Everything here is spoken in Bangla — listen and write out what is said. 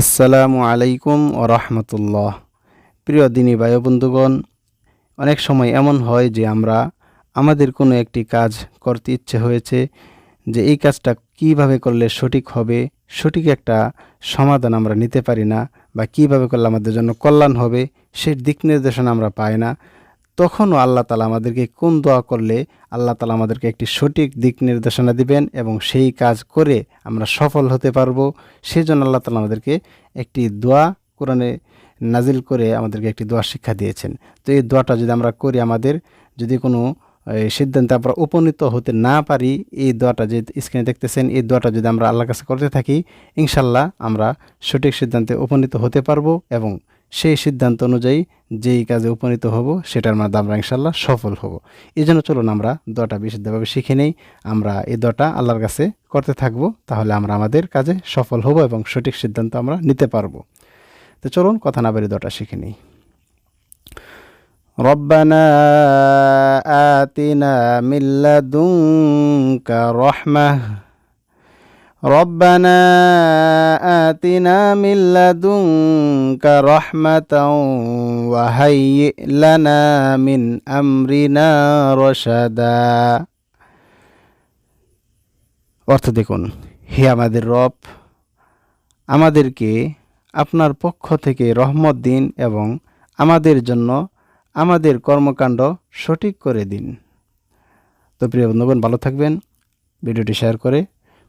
আসসালামু আলাইকুম ও রহমতুল্লাহ। প্রিয় দিনী বায়ু বন্ধুগণ, অনেক সময় এমন হয় যে আমরা আমাদের কোনো একটি কাজ করতে ইচ্ছে হয়েছে যে এই কাজটা কীভাবে করলে সঠিক হবে, সঠিক একটা সমাধান আমরা নিতে পারি না বা কীভাবে করলে আমাদের জন্য কল্যাণ হবে সেই দিক নির্দেশনা আমরা পাই না। তখনও আল্লাহ তালা আমাদেরকে কোন দোয়া করলে আল্লাহ তালা আমাদেরকে একটি সঠিক দিক নির্দেশনা দিবেন এবং সেই কাজ করে আমরা সফল হতে পারব সেই জন্য আল্লাহ তালা আমাদেরকে একটি দোয়া কোরআনে নাজিল করে আমাদেরকে একটি দোয়া শিক্ষা দিয়েছেন। তো এই দোয়াটা যদি আমরা করি আমাদের, যদি কোনো সিদ্ধান্তে আমরা উপনীত হতে না পারি, এই দোয়াটা যে স্ক্রিনে দেখতেছেন, এই দোয়াটা যদি আমরা আল্লাহর কাছে করতে থাকি ইনশাল্লাহ আমরা সঠিক সিদ্ধান্তে উপনীত হতে পারব এবং সেই সিদ্ধান্ত অনুযায়ী যেই কাজে উপনীত হব সেটার মধ্যে আমরা ইনশাল্লাহ সফল হব এই জন্য চলুন আমরা দোয়াটা বিশুদ্ধভাবে শিখে নেই আমরা এই দোয়াটা আল্লাহর কাছে করতে থাকব তাহলে আমরা আমাদের কাজে সফল হব এবং সঠিক সিদ্ধান্ত আমরা নিতে পারবো তো চলুন কথা না বেরিয়ে দোয়াটা শিখে নিই ربنا آتنا من لدنك رحمة ربنا آتنا من لدنك رحمة وهيئ لنا من أمرنا رشدا অর্থ দেখুন হে আমাদের রব আমাদেরকে আপনার পক্ষ থেকে রহমত দিন এবং আমাদের জন্য আমাদের কর্মকাণ্ড সঠিক করে দিন তো প্রিয় বন্ধুগণ ভালো থাকবেন ভিডিওটি শেয়ার করে